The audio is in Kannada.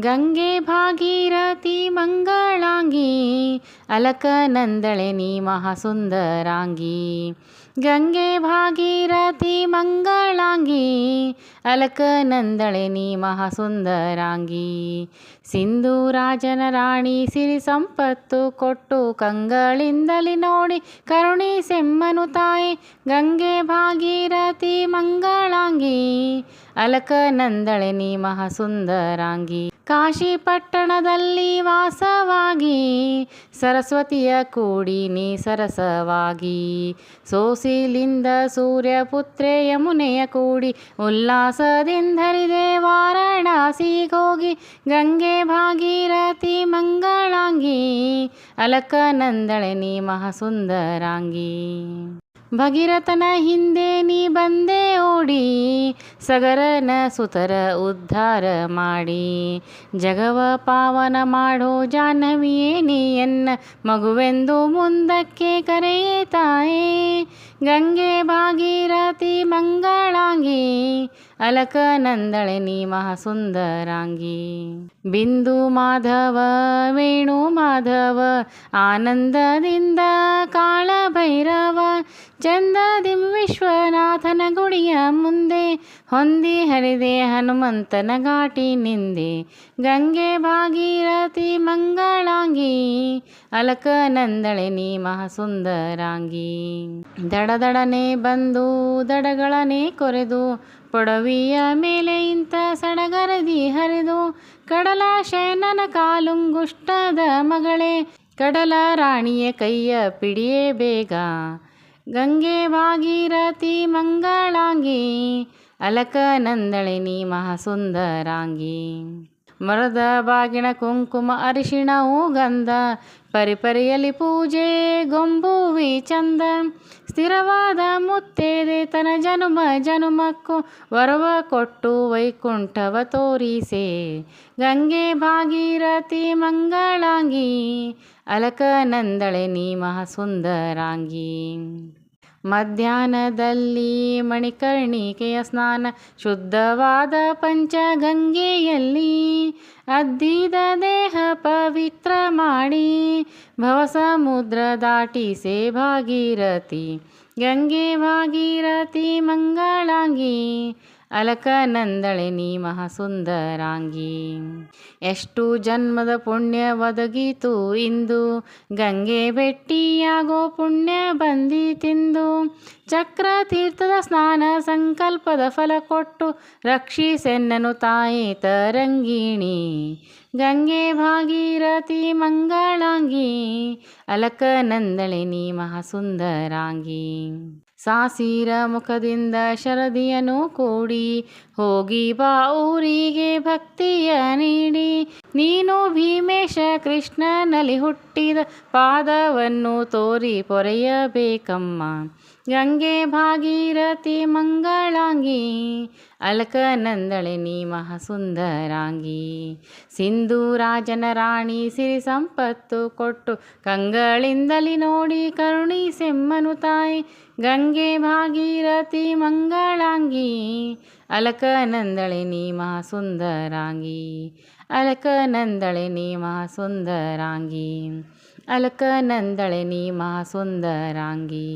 ಗಂಗೆ ಭಾಗೀರಥಿ ಮಂಗಳಾಂಗಿ, ಅಲಕನಂದಳೆ ನೀ ಮಹಾಸುಂದರಾಂಗಿ. ಗಂಗೆ ಭಾಗೀರಥಿ ಮಂಗಳಾಂಗಿ, ಅಲಕನಂದಳೆ ನೀ ಮಹಾಸುಂದರಾಂಗಿ. ಸಿಂಧು ರಾಜನ ರಾಣಿ ಸಿರಿ ಸಂಪತ್ತು ಕೊಟ್ಟು ಕಂಗಳಿಂದಲಿ ನೋಡಿ ಕರುಣಿ ಸೆಮ್ಮನು ತಾಯಿ. ಗಂಗೆ ಭಾಗೀರಥಿ ಮಂಗಳಾಂಗಿ ಅಲಕನಂದಳೆ ನೀ ಮಹಾಸುಂದರಾಂಗಿ. ಕಾಶಿ ಪಟ್ಟಣದಲ್ಲಿ ವಾಸವಾಗಿ, ಸರಸ್ವತಿಯ ಕೂಡಿ ನೀ ಸರಸವಾಗಿ. ಸೋಸಿಲಿಂದ ಸೂರ್ಯಪುತ್ರೆ ಯಮುನೆಯ ಕೂಡಿ ಉಲ್ಲಾಸದಿಂದರಿದೆ ವಾರಣಾಸಿಗೋಗಿ ಗಂಗೆ ಭಾಗೀರಥಿ ಮಂಗಳಾಂಗಿ. ಅಲಕನಂದಳೆ ನೀ ಮಹಾಸುಂದರಾಂಗಿ. ಭಗೀರಥನ ಹಿಂದೆ ನೀ ಬಂದೆ ಓಡಿ, ಸಗರನ ಸುತರ ಉದ್ಧಾರ ಮಾಡಿ. ಜಗವ ಪಾವನ ಮಾಡೋ ಜಾಹ್ನವಿಯೇ ನೀ ಎನ್ನ ಮಗುವೆಂದು ಮುಂದಕ್ಕೆ ಕರೆಯೇ ಗಂಗೆ ಭಾಗೀರಥಿ ಮಂಗಳಾಂಗಿ ಅಲಕನಂದಳೆ ನೀ ಮಹಾಸುಂದರಾಂಗಿ. ಬಿಂದು ಮಾಧವ, ವೇಣು ಮಾಧವ, ಆನಂದದಿಂದ ಕಾಳಭೈರವ ಚಂದದಿ ವಿಶ್ವನಾಥನ ಗುಡಿಯ ಮುಂದೆ ಹೊಂದಿ ಹರಿದೆ ಹನುಮಂತನ ಘಾಟಿ ನಿಂದೆ. ಗಂಗೆ ಭಾಗೀರಥಿ ಮಂಗಳಾಂಗಿ, ಅಲಕ ನಂದಳೆ ನೀ ಮಹಾಸುಂದರಾಂಗಿ. ದಡದಡನೆ ಬಂದು ದಡಗಳನೆ ಕೊರೆದು, ಪೊಡವಿಯ ಮೇಲೆ ಇಂಥ ಸಡಗರದಿ ಹರಿದು ಕಡಲ ಶಯನನ ಕಾಲುಂಗುಷ್ಟದ ಮಗಳೇ, ಕಡಲ ರಾಣಿಯ ಕೈಯ ಪಿಡಿಯೇ ಬೇಗ. ಗಂಗೆ ಭಾಗೀರಥಿ ಮಂಗಳಾಂಗಿ ಅಲಕನಂದಳೆ ನೀ ಮಹಾಸುಂದರಾಂಗಿ. ಮರದ ಬಾಗಿಣ ಕುಂಕುಮ ಅರಿಶಿಣವು ಗಂಧ ಪರಿಪರಿಯಲಿ ಪೂಜೆ ಗೊಂಬುವಿ ಚಂದ. ಸ್ಥಿರವಾದ ಮುತ್ತೇದೆ ತನ ಜನುಮ ಜನುಮಕ್ಕೂ ವರವ ಕೊಟ್ಟು ವೈಕುಂಠವ ತೋರಿಸೆ. ಗಂಗೆ ಭಾಗೀರಥಿ ಮಂಗಳಾಂಗಿ ಅಲಕನಂದಳೆ ನೀ ಮಹಾಸುಂದರಾಂಗಿ. ಮಧ್ಯಾಹ್ನದಲ್ಲಿ ಮಣಿಕರ್ಣಿಕೆಯ ಸ್ನಾನ, ಶುದ್ಧವಾದ ಪಂಚಗಂಗೆಯಲ್ಲಿ ಅದ್ದಿದ ದೇಹ ಪವಿತ್ರ ಮಾಡಿ, ಭವಸಮುದ್ರ ದಾಟಿಸೆ ಭಾಗೀರಥಿ, ಗಂಗೆ ಭಾಗೀರಥಿ ಮಂಗಳಾಂಗಿ ಅಲಕನಂದಳೆ ನೀ ಮಹಾಸುಂದರಾಂಗಿ. ಎಷ್ಟು ಜನ್ಮದ ಪುಣ್ಯ ಒದಗಿತು ಇಂದು. ಗಂಗೆ ಭೆಟ್ಟಿಯಾಗೋ ಪುಣ್ಯ ಬಂದಿತಿಂದು ಚಕ್ರ ತೀರ್ಥದ ಸ್ನಾನ ಸಂಕಲ್ಪದ ಫಲ ಕೊಟ್ಟು ರಕ್ಷಿಸೆನ್ನನು ತಾಯಿ ತರಂಗಿಣಿ. ಗಂಗೆ ಭಾಗೀರಥಿ ಮಂಗಳಾಂಗಿ. ಅಲಕನಂದಳೆ ನೀ ಮಹಾಸುಂದರಾಂಗಿ. ಸಾಸಿರ ಮುಖದಿಂದ ಶರದಿಯನು ಕೂಡಿ, ಹೋಗಿ ಬಾ ಊರಿಗೆ ಭಕ್ತಿಯ ನೀಡಿ. ನೀನು ಭೀಮೇಶ ಕೃಷ್ಣನಲ್ಲಿ ಹುಟ್ಟಿದ ಪಾದವನ್ನು ತೋರಿ ಪೊರೆಯಬೇಕಮ್ಮ. ಗಂಗೆ ಭಾಗೀರಥಿ ಮಂಗಳಾಂಗಿ ಅಲಕನಂದಳೆ ನೀ ಮಹಾಸುಂದರಾಂಗಿ. ಸಿಂಧು ರಾಜನ ರಾಣಿ ಸಿರಿ ಸಂಪತ್ತು ಕೊಟ್ಟು ಕಂಗಳಿಂದಲಿ ನೋಡಿ ಕರುಣಿ ಸೆಮ್ಮನು ತಾಯಿ. ಗಂಗೆ ಭಾಗೀರಥಿ ಮಂಗಳಾಂಗಿ ಅಲಕನಂದಳೆ ನೀ ಮಹಾಸುಂದರಾಂಗಿ. ಅಲಕನಂದಳೆ ನೀ ಮಹಾಸುಂದರಾಂಗಿ ಅಲಕನಂದಳೆ ನೀ ಮಹಾಸುಂದರಾಂಗಿ.